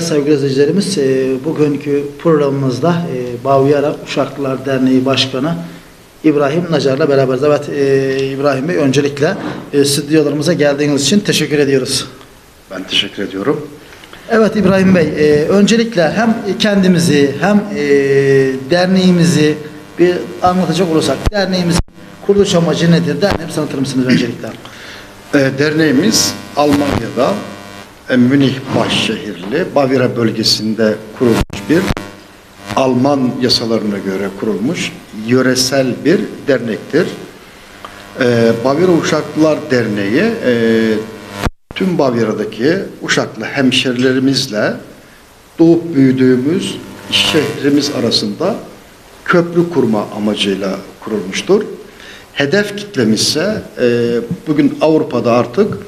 Evet sevgili izleyicilerimiz, e, bugünkü programımızda e, Bavyera Uşaklılar Derneği Başkanı İbrahim Nacar'la beraberiz. Evet e, İbrahim Bey öncelikle e, stüdyolarımıza geldiğiniz için teşekkür ediyoruz. Ben teşekkür ediyorum. Evet İbrahim Bey, e, öncelikle hem kendimizi hem e, derneğimizi bir anlatacak olursak, derneğimizin kuruluş amacı nedir? Derneğimizi tanıtır mısınız öncelikle? Ee, derneğimiz Almanya'da e, Münih başşehirli Bavyera bölgesinde kurulmuş bir Alman yasalarına göre kurulmuş yöresel bir dernektir. Ee, Bavyera Uşaklılar Derneği e, tüm Bavyera'daki Uşaklı hemşerilerimizle doğup büyüdüğümüz şehrimiz arasında köprü kurma amacıyla kurulmuştur. Hedef kitlemiz ise e, bugün Avrupa'da artık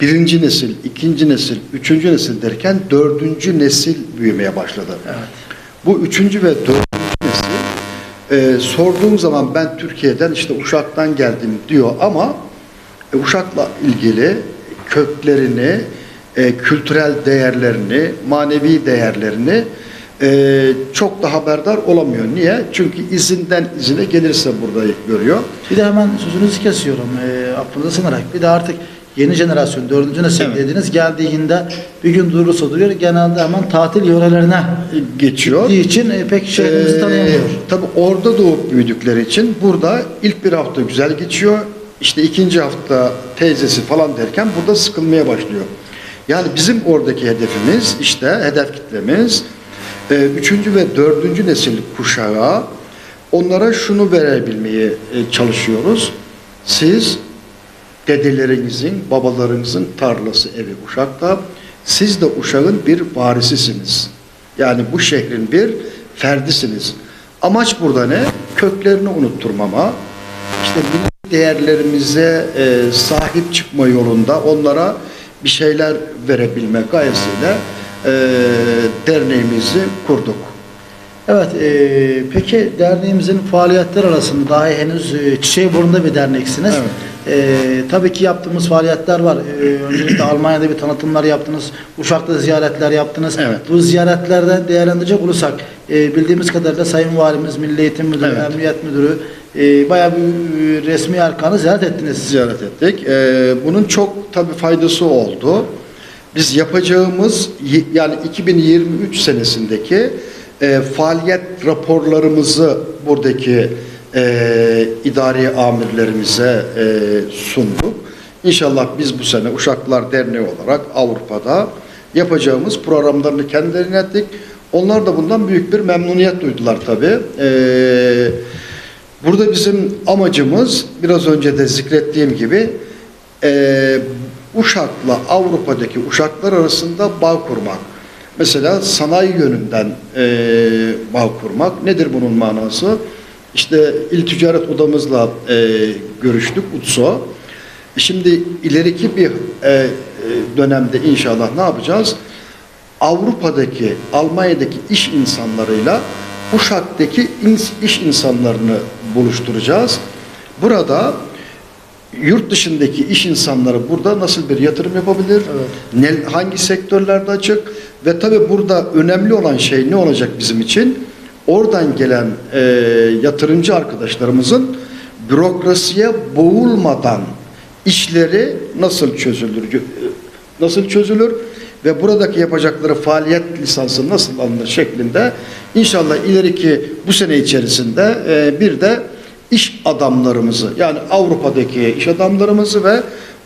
birinci nesil, ikinci nesil, üçüncü nesil derken dördüncü nesil büyümeye başladı. Evet. Bu üçüncü ve dördüncü nesil e, sorduğum zaman ben Türkiye'den işte Uşak'tan geldim diyor ama e, Uşak'la ilgili köklerini, e, kültürel değerlerini, manevi değerlerini e, çok da haberdar olamıyor. Niye? Çünkü izinden izine gelirse burada görüyor. Bir de hemen sözünüzü kesiyorum e, affınıza sığınarak. Bir de artık yeni jenerasyon, dördüncü nesil Evet. dediğiniz geldiğinde bir gün durursa duruyor. Genelde hemen tatil yörelerine geçiyor. gittiği için e, pek şehrimizi Ee, tanıyamıyor. Tabii orada doğup büyüdükleri için burada ilk bir hafta güzel geçiyor. İşte ikinci hafta teyzesi falan derken burada sıkılmaya başlıyor. Yani bizim oradaki hedefimiz işte hedef kitlemiz e, üçüncü ve dördüncü nesil kuşağa onlara şunu verebilmeye e, çalışıyoruz. Siz dedelerinizin, babalarınızın tarlası evi Uşak'ta. Siz de Uşak'ın bir varisisiniz. Yani bu şehrin bir ferdisiniz. Amaç burada ne? Köklerini unutturmama, işte milli değerlerimize e, sahip çıkma yolunda onlara bir şeyler verebilme gayesiyle e, derneğimizi kurduk. Evet, e, peki derneğimizin faaliyetler arasında daha henüz e, çiçeği burnunda bir derneksiniz. Evet. E, tabii ki yaptığımız faaliyetler var. E, öncelikle Almanya'da bir tanıtımlar yaptınız, Uşak'ta ziyaretler yaptınız. Evet. Bu ziyaretlerden değerlendirecek olursak, e, bildiğimiz kadarıyla Sayın Valimiz, Milli Eğitim Müdürü, Evet. Emniyet Müdürü e, bayağı bir e, resmi erkanı ziyaret ettiniz. ziyaret ettik. Ee, bunun çok tabii faydası oldu. Biz yapacağımız yani 2023 senesindeki e, faaliyet raporlarımızı buradaki e, idari amirlerimize e, sunduk. İnşallah biz bu sene Uşaklılar Derneği olarak Avrupa'da yapacağımız programlarını kendilerine ettik. Onlar da bundan büyük bir memnuniyet duydular tabii. Ee, Burada bizim amacımız biraz önce de zikrettiğim gibi eee Uşak'la Avrupa'daki Uşaklar arasında bağ kurmak. Mesela sanayi yönünden eee bağ kurmak. Nedir bunun manası? İşte İl Ticaret Odamızla eee, görüştük UTSO. Şimdi ileriki bir eee, dönemde inşallah ne yapacağız? Avrupa'daki, Almanya'daki iş insanlarıyla Uşak'taki iş insanlarını buluşturacağız. Burada yurt dışındaki iş insanları burada nasıl bir yatırım yapabilir? Ne, hangi sektörlerde açık? Ve tabii burada önemli olan şey ne olacak bizim için? Oradan gelen e, yatırımcı arkadaşlarımızın bürokrasiye boğulmadan işleri nasıl çözülür? Nasıl çözülür? Ve buradaki yapacakları faaliyet lisansı nasıl alınır şeklinde inşallah ileriki bu sene içerisinde e, bir de iş adamlarımızı yani Avrupa'daki iş adamlarımızı ve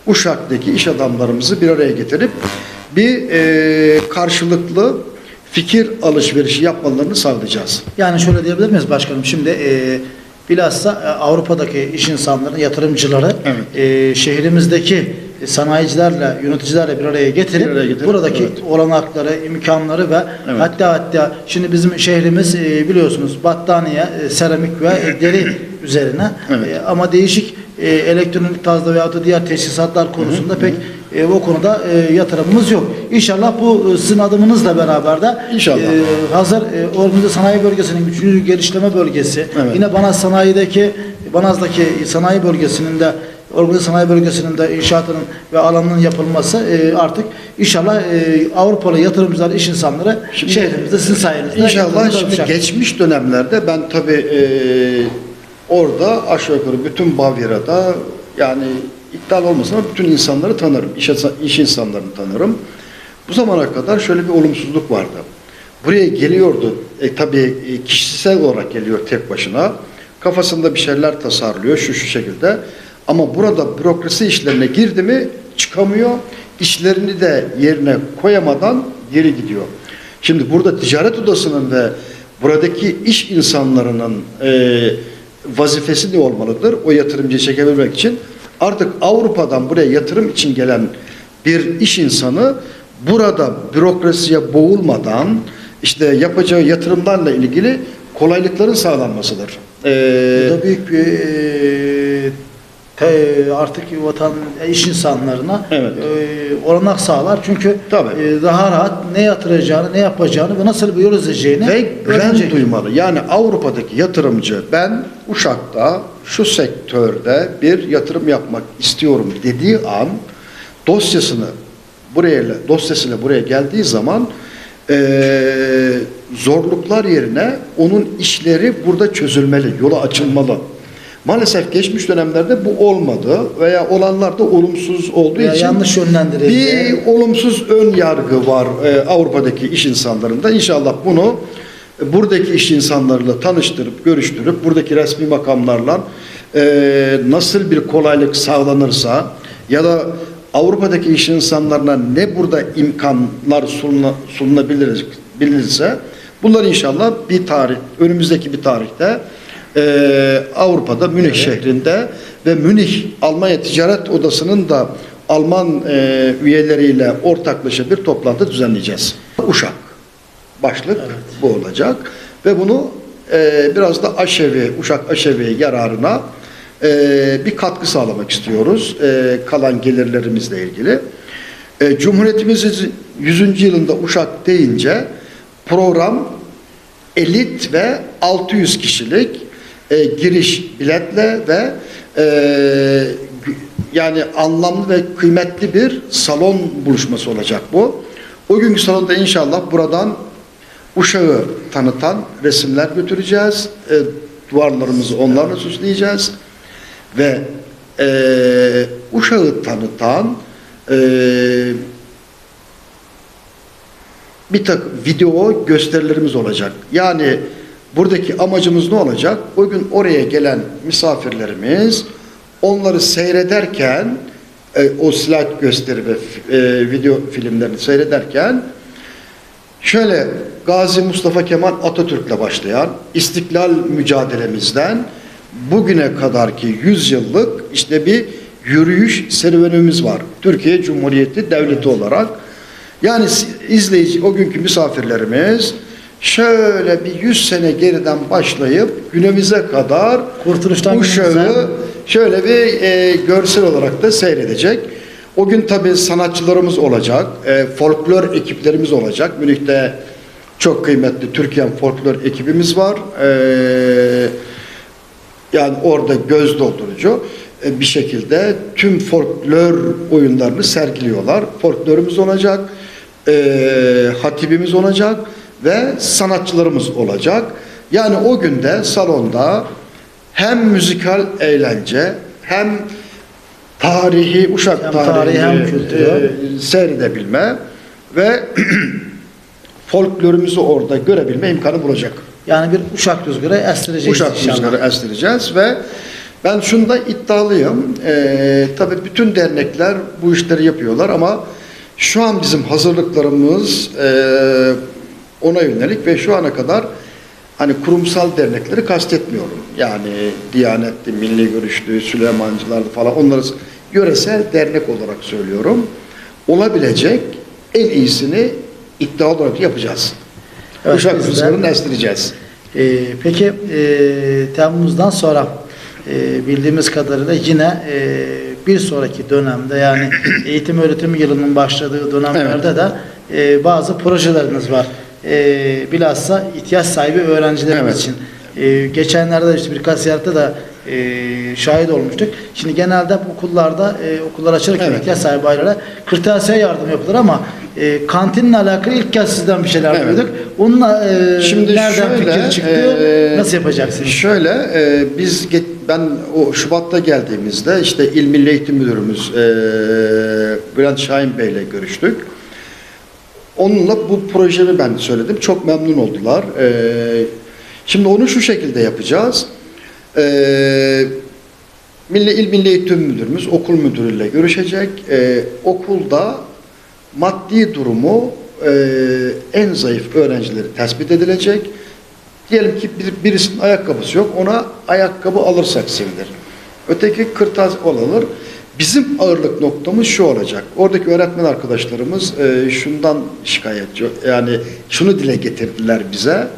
Uşak'taki iş adamlarımızı bir araya getirip bir e, karşılıklı fikir alışverişi yapmalarını sağlayacağız. Yani şöyle diyebilir miyiz başkanım? Şimdi e, bilhassa e, Avrupa'daki iş insanları, yatırımcıları Evet. e, şehrimizdeki sanayicilerle, yöneticilerle bir araya getirip, Bir araya getirip, buradaki evet. olanakları, imkanları ve Evet. hatta hatta şimdi bizim şehrimiz e, biliyorsunuz battaniye, e, seramik ve e, deri üzerine Evet. E, ama değişik e, elektronik tarzda veyahut da diğer teşhisatlar konusunda pek e, o konuda e, yatırımımız yok. İnşallah bu e, sizin adımınızla beraber de İnşallah. e, hazır e, Organize Sanayi Bölgesi'nin 3. geliştirme bölgesi, Evet. yine Banaz Sanayi'deki Banaz'daki sanayi bölgesinin de organize sanayi bölgesinin de inşaatının ve alanının yapılması e, artık inşallah e, Avrupalı yatırımcılar, iş insanları şehrimizde sizin sayenizde İnşallah şimdi geçmiş dönemlerde ben tabii e, orada aşağı yukarı bütün Bavyera'da yani iddialı olmasa da bütün insanları tanırım. İş, iş insanlarını tanırım. Bu zamana kadar şöyle bir olumsuzluk vardı. Buraya geliyordu. E, tabii e, kişisel olarak geliyor tek başına. Kafasında bir şeyler tasarlıyor şu şu şekilde. Ama burada bürokrasi işlerine girdi mi çıkamıyor. İşlerini de yerine koyamadan geri gidiyor. Şimdi burada ticaret odasının ve buradaki iş insanlarının e, vazifesi ne olmalıdır? O yatırımcıyı çekebilmek için artık Avrupa'dan buraya yatırım için gelen bir iş insanı burada bürokrasiye boğulmadan işte yapacağı yatırımlarla ilgili kolaylıkların sağlanmasıdır. Ee, Bu da büyük bir e, te- artık vatan e, iş insanlarına Evet. e, olanak sağlar. Çünkü Tabii. e, daha rahat ne yatıracağını, ne yapacağını ve nasıl bir yol izleyeceğini ve öğrenecek. duymalı. Yani Avrupa'daki yatırımcı ben Uşak'ta şu sektörde bir yatırım yapmak istiyorum dediği an dosyasını buraya dosyasıyla buraya geldiği zaman eee, zorluklar yerine onun işleri burada çözülmeli, yola açılmalı. Maalesef geçmiş dönemlerde bu olmadı veya olanlar da olumsuz olduğu Veya için yanlış yönlendirildi. bir olumsuz ön yargı var e, Avrupa'daki iş insanlarında. İnşallah bunu e, buradaki iş insanlarıyla tanıştırıp, görüştürüp, buradaki resmi makamlarla e, nasıl bir kolaylık sağlanırsa ya da Avrupa'daki iş insanlarına ne burada imkanlar sunula, sunulabilir bilinirse bunlar inşallah bir tarih, önümüzdeki bir tarihte e, Avrupa'da Münih şehrinde ve Münih Almanya Ticaret Odası'nın da Alman e, üyeleriyle ortaklaşa bir toplantı düzenleyeceğiz. Uşak başlık bu olacak ve bunu e, biraz da aşevi, Uşak aşevi yararına e, bir katkı sağlamak istiyoruz e, kalan gelirlerimizle ilgili. E, Cumhuriyetimizin 100. yılında Uşak deyince program elit ve 600 kişilik e, giriş biletle ve e, yani anlamlı ve kıymetli bir salon buluşması olacak bu. O günkü salonda inşallah buradan Uşağı tanıtan resimler götüreceğiz. E, duvarlarımızı onlarla süsleyeceğiz. Ve e, Uşağı tanıtan e, bir tak video gösterilerimiz olacak. Yani buradaki amacımız ne olacak? O gün oraya gelen misafirlerimiz onları seyrederken e, o slide gösteri ve e, video filmlerini seyrederken şöyle Gazi Mustafa Kemal Atatürk'le başlayan istiklal mücadelemizden bugüne kadarki 100 yıllık işte bir yürüyüş serüvenimiz var. Türkiye Cumhuriyeti Devleti olarak. Yani izleyici o günkü misafirlerimiz şöyle bir 100 sene geriden başlayıp günümüze kadar Kurtuluştan Uşağı günümüze. şöyle bir e, görsel olarak da seyredecek. O gün tabii sanatçılarımız olacak, e, folklor ekiplerimiz olacak. Münih'te çok kıymetli Türkiye folklor ekibimiz var. E, yani orada göz doldurucu e, bir şekilde tüm folklor oyunlarını sergiliyorlar. Folklorumuz olacak, e, hatibimiz olacak ve sanatçılarımız olacak. Yani o günde salonda hem müzikal eğlence hem tarihi, Uşak Hem tarihi, tarihi hem kültürü. e, seyredebilme ve folklorumuzu orada görebilme imkanı bulacak. Yani bir uşak rüzgarı estireceğiz Uşak inşallah. rüzgarı estireceğiz ve ben şunda iddialıyım. Ee, tabii bütün dernekler bu işleri yapıyorlar ama şu an bizim hazırlıklarımız e, ona yönelik ve şu ana kadar hani kurumsal dernekleri kastetmiyorum. Yani Diyanetli, Milli Görüşlü, Süleymancılar falan onları yöresel dernek olarak söylüyorum. Olabilecek en iyisini iddia olarak yapacağız. Evet, Uşak rüzgarını estireceğiz. Ee, peki e, Temmuz'dan sonra e, bildiğimiz kadarıyla yine e, bir sonraki dönemde yani eğitim öğretim yılının başladığı dönemlerde de e, bazı projeleriniz var. E, bilhassa ihtiyaç sahibi öğrencilerimiz Evet. için. E, geçenlerde işte birkaç ziyarette de e, şahit olmuştuk. Şimdi genelde bu okullarda e, okullar açılırken Evet. ihtiyaç sahibi ailelere kırtasiye yardım yapılır ama e, kantinle alakalı ilk kez sizden bir şeyler Evet. duyduk. Onunla e, Şimdi nereden şöyle, fikir çıktı? e, nasıl yapacaksınız? Şöyle, e, biz get- ben o Şubat'ta geldiğimizde işte İl Milli Eğitim Müdürümüz e, Bülent Şahin Bey ile görüştük. Onunla bu projemi ben söyledim. Çok memnun oldular. E, şimdi onu şu şekilde yapacağız. E, Milli İl Milli Eğitim Müdürümüz okul müdürüyle görüşecek. E, okulda maddi durumu e, en zayıf öğrencileri tespit edilecek. Diyelim ki bir, birisinin ayakkabısı yok, ona ayakkabı alırsak sevinilir. Öteki kırtasiye alınır. Bizim ağırlık noktamız şu olacak. Oradaki öğretmen arkadaşlarımız e, şundan şikayetçi, yani şunu dile getirdiler bize.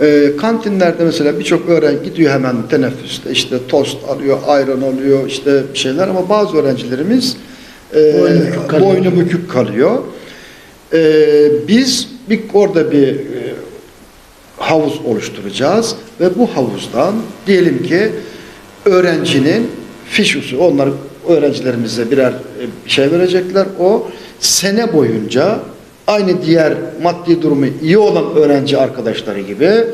E, kantinlerde mesela birçok öğrenci gidiyor hemen teneffüste işte tost alıyor, ayran alıyor işte bir şeyler ama bazı öğrencilerimiz e, Boynu bükük kalıyor. boynu bükük kalıyor. E, biz bir orada bir e, havuz oluşturacağız ve bu havuzdan diyelim ki öğrencinin fişusu, onlar öğrencilerimize birer e, şey verecekler. O sene boyunca aynı diğer maddi durumu iyi olan öğrenci arkadaşları gibi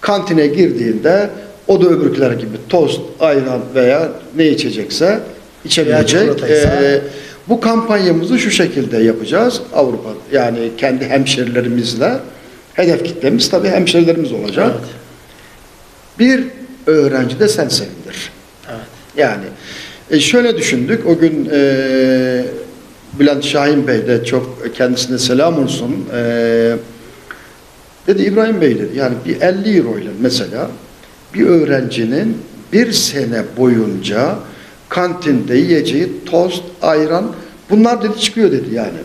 kantine girdiğinde o da öbürküler gibi tost, ayran veya ne içecekse içebilecek. Ee, bu kampanyamızı şu şekilde yapacağız. Avrupa yani kendi hemşerilerimizle hedef kitlemiz tabii hemşerilerimiz olacak. Evet. Bir öğrenci de sen sevindir. Evet. Yani e, şöyle düşündük. O gün e, Bülent Şahin Bey de çok kendisine selam olsun. E, dedi İbrahim Bey dedi yani bir 50 euro ile mesela bir öğrencinin bir sene boyunca kantinde yiyeceği tost, ayran bunlar dedi çıkıyor dedi yani.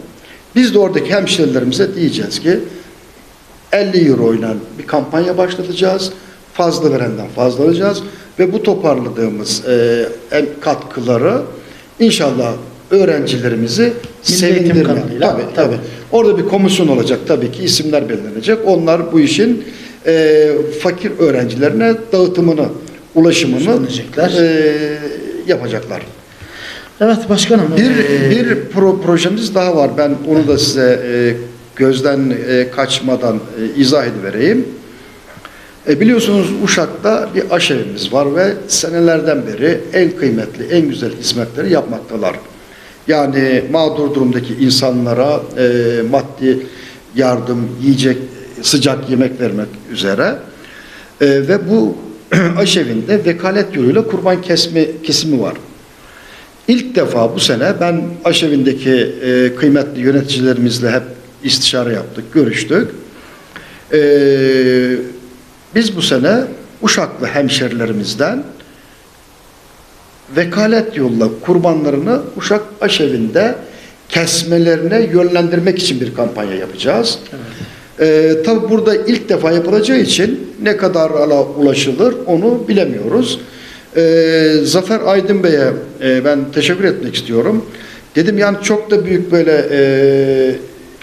Biz de oradaki hemşerilerimize diyeceğiz ki 50 euro ile bir kampanya başlatacağız. Fazla verenden fazla alacağız. Ve bu toparladığımız e, en katkıları inşallah öğrencilerimizi Milli Eğitim sevindirme. kanalıyla, Tabii, tabii. tabii. Orada bir komisyon olacak tabii ki isimler belirlenecek. Onlar bu işin e, fakir öğrencilerine dağıtımını, ulaşımını e, yapacaklar. Evet başkanım. Bir, e, bir pro projemiz daha var. Ben onu da size e, gözden e, kaçmadan e, izah edivereyim. E, biliyorsunuz Uşak'ta bir aşevimiz var ve senelerden beri en kıymetli, en güzel hizmetleri yapmaktalar. Yani mağdur durumdaki insanlara e, maddi yardım, yiyecek, sıcak yemek vermek üzere. E, ve bu aşevinde vekalet yoluyla kurban kesme kesimi var. İlk defa bu sene ben aşevindeki e, kıymetli yöneticilerimizle hep istişare yaptık, görüştük. E, biz bu sene Uşaklı hemşerilerimizden vekalet yolla kurbanlarını Uşak aşevinde kesmelerine yönlendirmek için bir kampanya yapacağız. Ee, tabi burada ilk defa yapılacağı için ne kadar ala ulaşılır onu bilemiyoruz. Ee, Zafer Aydın Bey'e e, ben teşekkür etmek istiyorum. Dedim yani çok da büyük böyle e,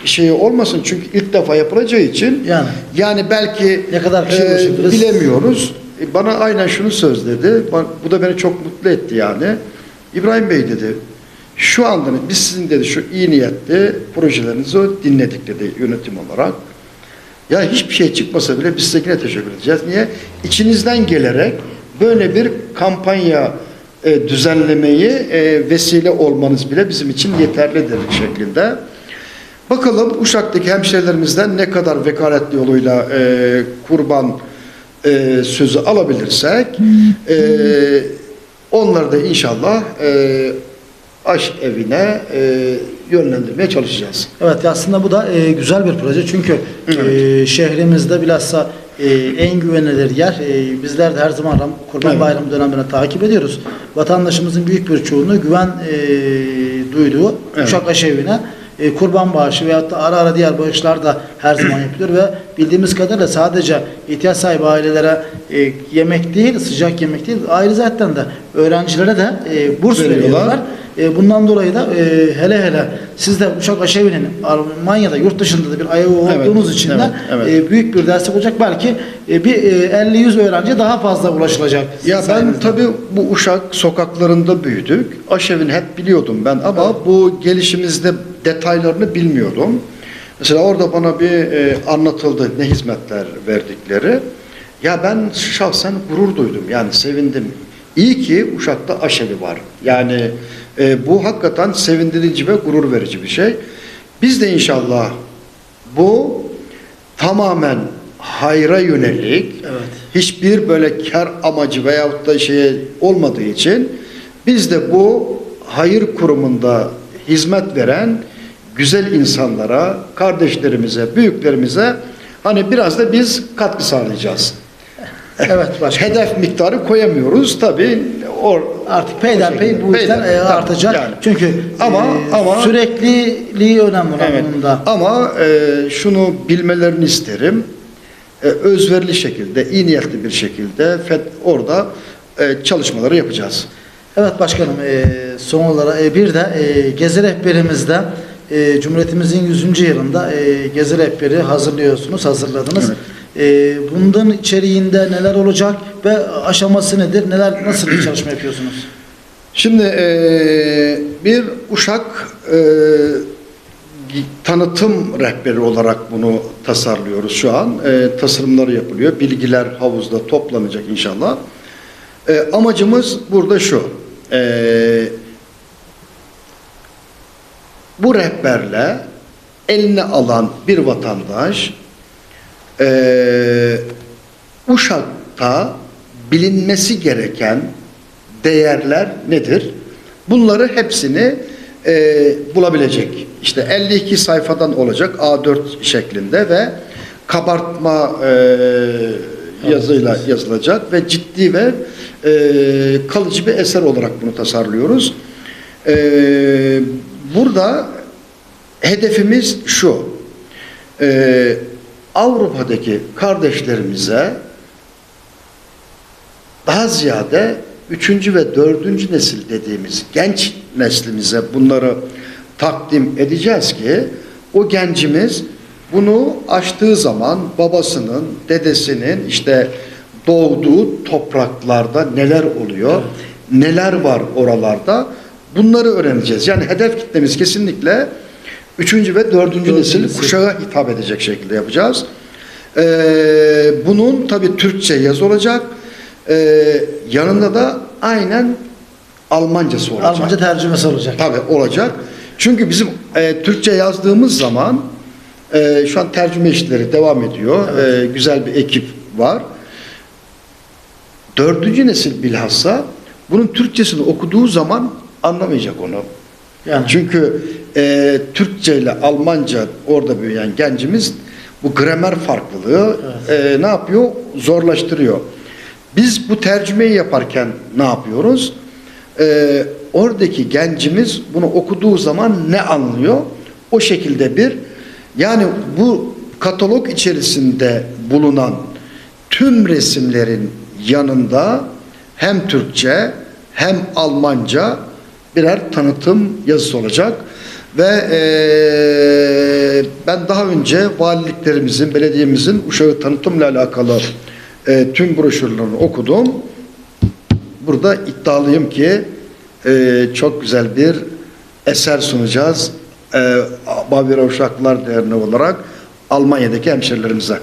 şey olmasın çünkü ilk defa yapılacağı için Yani. yani belki Ne kadar kişi e, bilemiyoruz. E, Bana aynen şunu sözledi. Ba- Bu da beni çok mutlu etti yani. İbrahim Bey dedi. Şu anda biz sizin dedi şu iyi niyetli projelerinizi dinledik dedi yönetim olarak. Ya hiçbir şey çıkmasa bile biz size yine teşekkür edeceğiz. Niye? İçinizden gelerek böyle bir kampanya e, düzenlemeyi e, vesile olmanız bile bizim için yeterlidir şeklinde. Bakalım Uşak'taki hemşehrilerimizden ne kadar vekaletli yoluyla e, kurban e, sözü alabilirsek e, onları da inşallah e, aşk evine e, yönlendirmeye çalışacağız. Evet aslında bu da e, güzel bir proje çünkü e, şehrimizde bilhassa e, en güvenilir yer e, bizler de her zaman Ram- Kurban Evet. Bayramı dönemlerine takip ediyoruz. Vatandaşımızın büyük bir çoğunluğu güven e, duyduğu Evet. Uşak Aşevi'ne e, kurban bağışı veyahut da ara ara diğer bağışlar da her zaman yapılıyor ve bildiğimiz kadarıyla sadece ihtiyaç sahibi ailelere e, yemek değil, sıcak yemek değil, ayrı zaten de öğrencilere de e, burs Veriyorlar. veriyorlar. E, bundan dolayı da e, hele hele siz de Uşak Aşevi'nin Almanya'da yurt dışında da bir ayağı Evet, olduğunuz için de evet, evet. e, büyük bir destek olacak. Belki e, bir e, 50-100 öğrenci daha fazla ulaşılacak. Ya ben tabii bu Uşak sokaklarında büyüdük. Aşev'in hep biliyordum ben ama bu gelişimizde detaylarını bilmiyordum. Mesela orada bana bir e, anlatıldı ne hizmetler verdikleri. Ya ben şahsen gurur duydum yani sevindim. İyi ki Uşak'ta Aşevi var. Yani e, bu hakikaten sevindirici ve gurur verici bir şey. Biz de inşallah bu tamamen hayra yönelik Evet. hiçbir böyle kar amacı veyahut da şey olmadığı için biz de bu hayır kurumunda hizmet veren güzel insanlara, kardeşlerimize, büyüklerimize hani biraz da biz katkı sağlayacağız. Evet başkanım. Hedef miktarı koyamıyoruz tabii. O, Artık peyderpey bu işler e, artacak. yani. Çünkü Ama- e, ama- sürekliliği önemli Evet. bunun da. Ama e, şunu bilmelerini isterim. E, özverili şekilde, iyi niyetli bir şekilde FED orada e, çalışmaları yapacağız. Evet başkanım e, son olarak e, bir de e, Gezi Rehberimizde e, Cumhuriyetimizin 100. yılında e, Gezi Rehberi hazırlıyorsunuz, hazırladınız. E, bundan içeriğinde neler olacak ve aşaması nedir? Neler nasıl bir çalışma yapıyorsunuz? Şimdi e, bir Uşak e, tanıtım rehberi olarak bunu tasarlıyoruz şu an. E, tasarımları yapılıyor. Bilgiler havuzda toplanacak inşallah. E, amacımız burada şu. E, bu rehberle eline alan bir vatandaş e, Uşak'ta bilinmesi gereken değerler nedir? Bunları hepsini e, bulabilecek. İşte 52 sayfadan olacak A4 şeklinde ve kabartma e, yazıyla yazılacak ve ciddi ve e, kalıcı bir eser olarak bunu tasarlıyoruz. E, burada hedefimiz şu. E, Avrupa'daki kardeşlerimize daha ziyade üçüncü ve dördüncü nesil dediğimiz genç neslimize bunları takdim edeceğiz ki o gencimiz bunu açtığı zaman babasının, dedesinin işte doğduğu topraklarda neler oluyor, neler var oralarda bunları öğreneceğiz. Yani hedef kitlemiz kesinlikle üçüncü ve dördüncü Dördüncü nesil nesil. kuşağa hitap edecek şekilde yapacağız. Ee, bunun tabi Türkçe yaz olacak. Ee, yanında da aynen Almancası olacak. Almanca tercümesi olacak. Tabi olacak. Çünkü bizim e, Türkçe yazdığımız zaman e, şu an tercüme işleri devam ediyor. E, güzel bir ekip var. Dördüncü nesil bilhassa bunun Türkçesini okuduğu zaman anlamayacak onu. Yani Çünkü e, Türkçe ile Almanca orada büyüyen gencimiz bu gramer farklılığı e, ne yapıyor? Zorlaştırıyor. Biz bu tercümeyi yaparken ne yapıyoruz? E, oradaki gencimiz bunu okuduğu zaman ne anlıyor? O şekilde bir yani bu katalog içerisinde bulunan tüm resimlerin yanında hem Türkçe hem Almanca birer tanıtım yazısı olacak. Ve eee, ben daha önce valiliklerimizin, belediyemizin Uşağı tanıtımla alakalı eee, tüm broşürlerini okudum. Burada iddialıyım ki eee, çok güzel bir eser sunacağız. Eee Bavira Uşaklılar Derneği olarak Almanya'daki hemşerilerimize.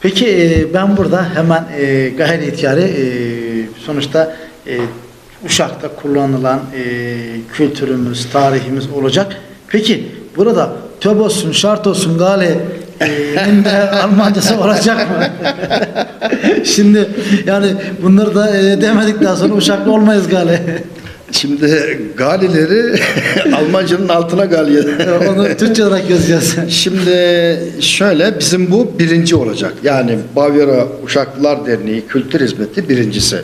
Peki e, ben burada hemen e, gayri ihtiyari e, sonuçta e, Uşak'ta kullanılan e, kültürümüz, tarihimiz olacak. Peki burada töb olsun, şart olsun, gale e, de Almancası olacak mı? Şimdi yani bunları da e, demedikten sonra Uşaklı olmayız gale. Şimdi galileri Almanca'nın altına galiye. Onu Türkçe olarak yazacağız. Şimdi şöyle bizim bu birinci olacak. Yani Bavyera Uşaklılar Derneği Kültür Hizmeti birincisi.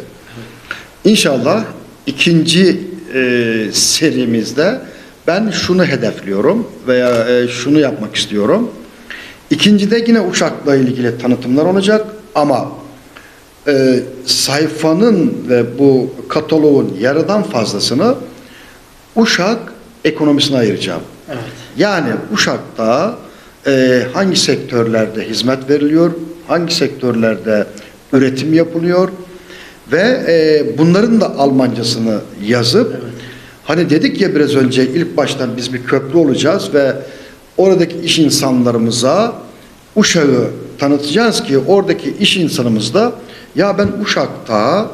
İnşallah ikinci e, serimizde ben şunu hedefliyorum veya e, şunu yapmak istiyorum. İkincide yine Uşak'la ilgili tanıtımlar olacak ama e, sayfanın ve bu kataloğun yarıdan fazlasını Uşak ekonomisine ayıracağım. Evet. Yani Uşak'ta e, hangi sektörlerde hizmet veriliyor, hangi sektörlerde üretim yapılıyor ve e, bunların da Almancasını yazıp hani dedik ya biraz önce ilk baştan biz bir köprü olacağız ve oradaki iş insanlarımıza Uşak'ı tanıtacağız ki oradaki iş insanımız da ya ben Uşak'ta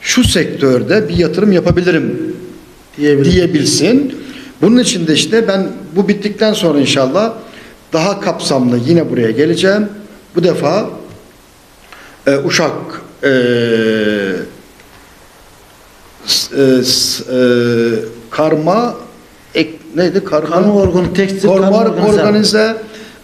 şu sektörde bir yatırım yapabilirim Diyebilirim. diyebilsin. Bunun için de işte ben bu bittikten sonra inşallah daha kapsamlı yine buraya geleceğim. Bu defa e, Uşak e, s- e, s- e, karma ek, neydi karma Karma organ, tekstil, karma organize.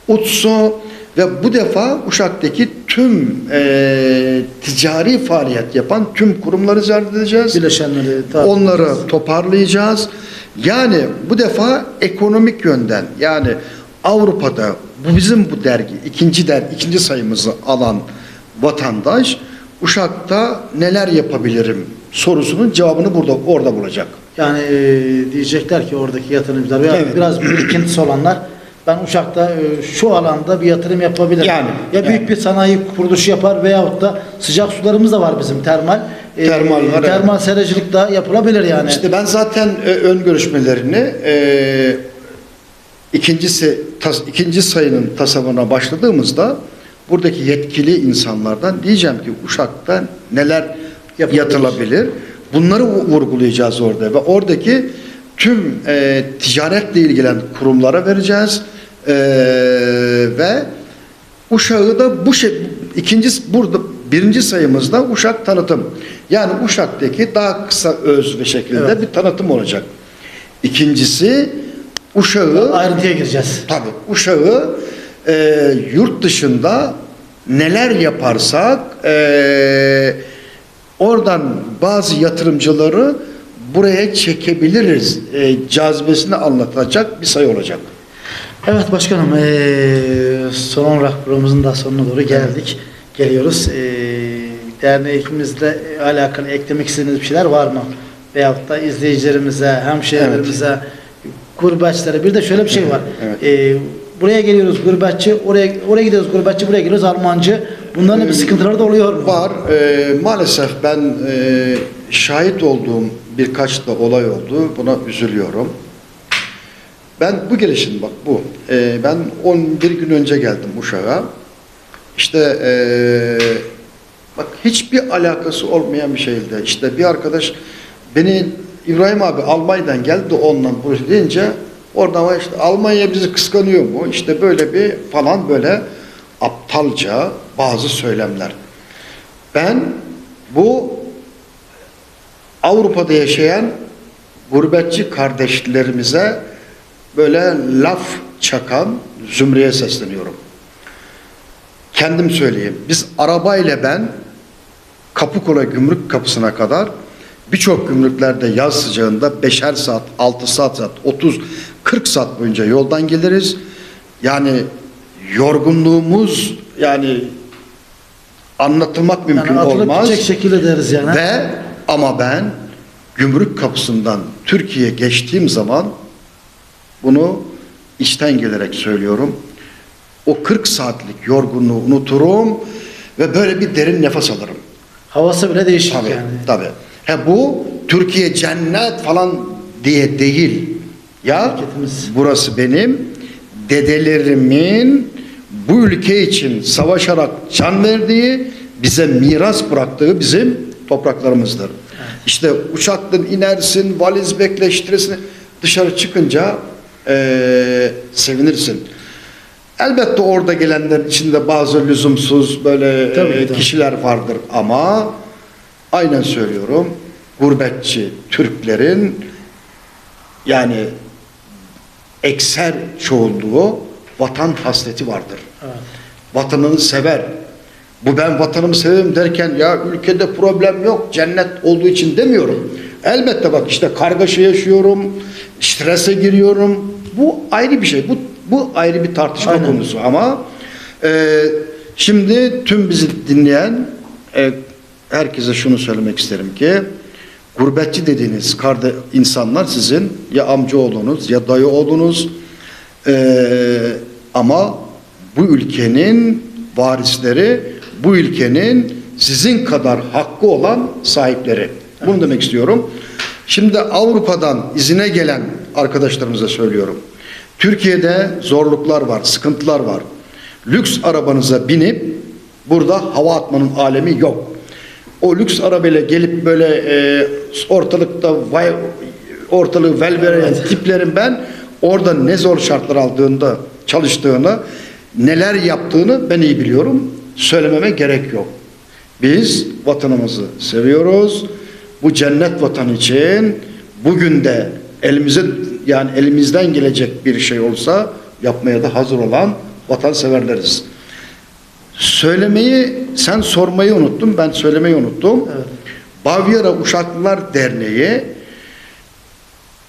UTSO ve bu defa Uşak'taki tüm e, ticari faaliyet yapan tüm kurumları ziyaret edeceğiz. Bileşenleri Onları edeceğiz. toparlayacağız. Yani bu defa ekonomik yönden yani Avrupa'da bu bizim bu dergi ikinci der ikinci sayımızı alan vatandaş Uşak'ta neler yapabilirim sorusunun cevabını burada orada bulacak. Yani e, diyecekler ki oradaki yatırımcılar veya Evet. biraz birikintisi olanlar ben Uşak'ta e, şu alanda bir yatırım yapabilirim. Yani, ya büyük yani. bir sanayi kuruluşu yapar veyahut da sıcak sularımız da var bizim termal. E, Termal var, evet. Termal seracılık da yapılabilir yani. İşte ben zaten e, ön görüşmelerini e, ikincisi tas, ikinci sayının tasavvuruna başladığımızda buradaki yetkili insanlardan diyeceğim ki Uşak'ta neler yatılabilir. Bunları vu- vurgulayacağız orada ve oradaki tüm e, ticaretle ilgilen kurumlara vereceğiz E, ve Uşak'ı da bu şey ikinci burada birinci sayımızda Uşak tanıtım. Yani Uşak'taki daha kısa öz ve şekilde Evet. bir tanıtım olacak. İkincisi Uşak'ı ayrıntıya gireceğiz. Tabii Uşak'ı e, yurt dışında neler yaparsak e, oradan bazı yatırımcıları buraya çekebiliriz e, cazibesini anlatacak bir sayı olacak. Evet başkanım eee son olarak programımızın da sonuna doğru geldik. Geliyoruz. Eee derneğimizle alakalı eklemek istediğiniz bir şeyler var mı? Veyahut da izleyicilerimize, hemşehrilerimize, gurbetçilere bir de şöyle bir şey var. Evet. Eee, buraya geliyoruz gurbetçi, oraya oraya gidiyoruz gurbetçi, buraya geliyoruz Almancı. Bunların bir sıkıntıları da oluyor mu? Var. E, maalesef ben e, şahit olduğum birkaç da olay oldu. Buna üzülüyorum. Ben bu gelişim bak bu. E, ben 11 gün önce geldim Uşak'a. İşte e, bak hiçbir alakası olmayan bir şeydi. İşte bir arkadaş beni İbrahim abi Almanya'dan geldi ondan buraya deyince oradan var işte Almanya bizi kıskanıyor mu? İşte böyle bir falan böyle aptalca bazı söylemler. Ben bu Avrupa'da yaşayan gurbetçi kardeşlerimize böyle laf çakan zümreye sesleniyorum. Kendim söyleyeyim. Biz arabayla ben Kapıkule gümrük kapısına kadar birçok gümrüklerde yaz sıcağında beşer saat, altı saat, saat 30, 40 saat boyunca yoldan geliriz. Yani yorgunluğumuz yani anlatılmak mümkün yani olmaz. şekilde deriz yani. Ve ama ben gümrük kapısından Türkiye'ye geçtiğim zaman bunu içten gelerek söylüyorum. O 40 saatlik yorgunluğu unuturum ve böyle bir derin nefes alırım. Havası bile değişik Tabii, yani. tabii. He bu Türkiye cennet falan diye değil. Ya Memleketimiz. burası benim dedelerimin bu ülke için savaşarak can verdiği, bize miras bıraktığı bizim topraklarımızdır. İşte uçaktan inersin, valiz bekleştirirsin, dışarı çıkınca eee, sevinirsin. Elbette orada gelenlerin içinde bazı lüzumsuz böyle Tabii, e, tabii. kişiler vardır ama aynen söylüyorum gurbetçi Türklerin yani ekser çoğunluğu vatan hasreti vardır. Evet. Vatanını sever. Bu ben vatanımı severim derken ya ülkede problem yok cennet olduğu için demiyorum. Elbette bak işte kargaşa yaşıyorum, strese giriyorum. Bu ayrı bir şey. Bu bu ayrı bir tartışma Aynen. konusu ama e, şimdi tüm bizi dinleyen e, herkese şunu söylemek isterim ki gurbetçi dediğiniz karde insanlar sizin ya amca oğlunuz ya dayı oğlunuz Ee, ama bu ülkenin varisleri bu ülkenin sizin kadar hakkı olan sahipleri. Bunu demek istiyorum. Şimdi Avrupa'dan izine gelen arkadaşlarımıza söylüyorum. Türkiye'de zorluklar var, sıkıntılar var. Lüks arabanıza binip burada hava atmanın alemi yok. O lüks arabayla gelip böyle e, ortalıkta vay, ortalığı velveren tiplerin ben orada ne zor şartlar aldığında çalıştığını neler yaptığını ben iyi biliyorum. Söylememe gerek yok. Biz vatanımızı seviyoruz. Bu cennet vatan için bugün de elimize yani elimizden gelecek bir şey olsa yapmaya da hazır olan vatanseverleriz. Söylemeyi sen sormayı unuttun, ben söylemeyi unuttum. Evet. Bavyera Uşaklılar Derneği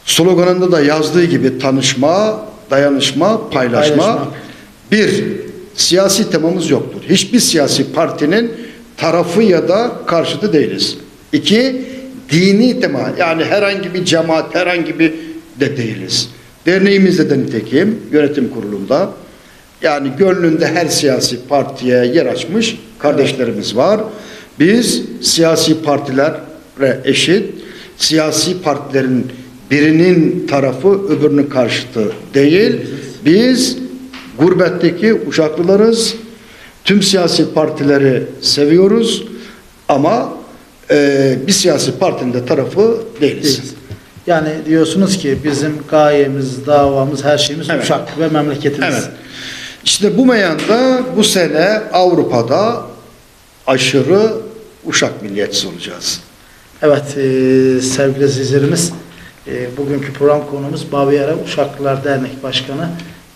sloganında da yazdığı gibi tanışma, dayanışma, paylaşma. Paylaşma. Bir, siyasi temamız yoktur. Hiçbir siyasi partinin tarafı ya da karşıtı değiliz. İki, dini tema yani herhangi bir cemaat, herhangi bir de değiliz. Derneğimizde de nitekim yönetim kurulunda yani gönlünde her siyasi partiye yer açmış kardeşlerimiz var. Biz siyasi partilere eşit, siyasi partilerin birinin tarafı öbürünün karşıtı değil. Biz gurbetteki uşaklılarız. Tüm siyasi partileri seviyoruz ama e, bir siyasi partinin de tarafı değiliz. Değiliz. Yani diyorsunuz ki bizim gayemiz, davamız, her şeyimiz Evet. Uşak ve memleketimiz. Evet. İşte bu meyanda bu sene Avrupa'da aşırı uşak milliyetçisi olacağız. Evet e, sevgili izleyicilerimiz e, bugünkü program konumuz Bavyera Uşaklılar Dernek Başkanı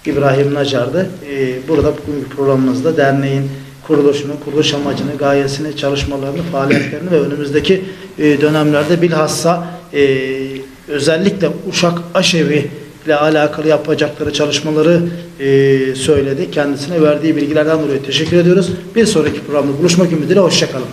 İbrahim Nacar'dı. E, burada bugünkü programımızda derneğin kuruluşunu, kuruluş amacını, gayesini, çalışmalarını, faaliyetlerini ve önümüzdeki e, dönemlerde bilhassa e, özellikle Uşak Aşevi ile alakalı yapacakları çalışmaları e, söyledi. Kendisine verdiği bilgilerden dolayı teşekkür ediyoruz. Bir sonraki programda buluşmak ümidiyle hoşçakalın.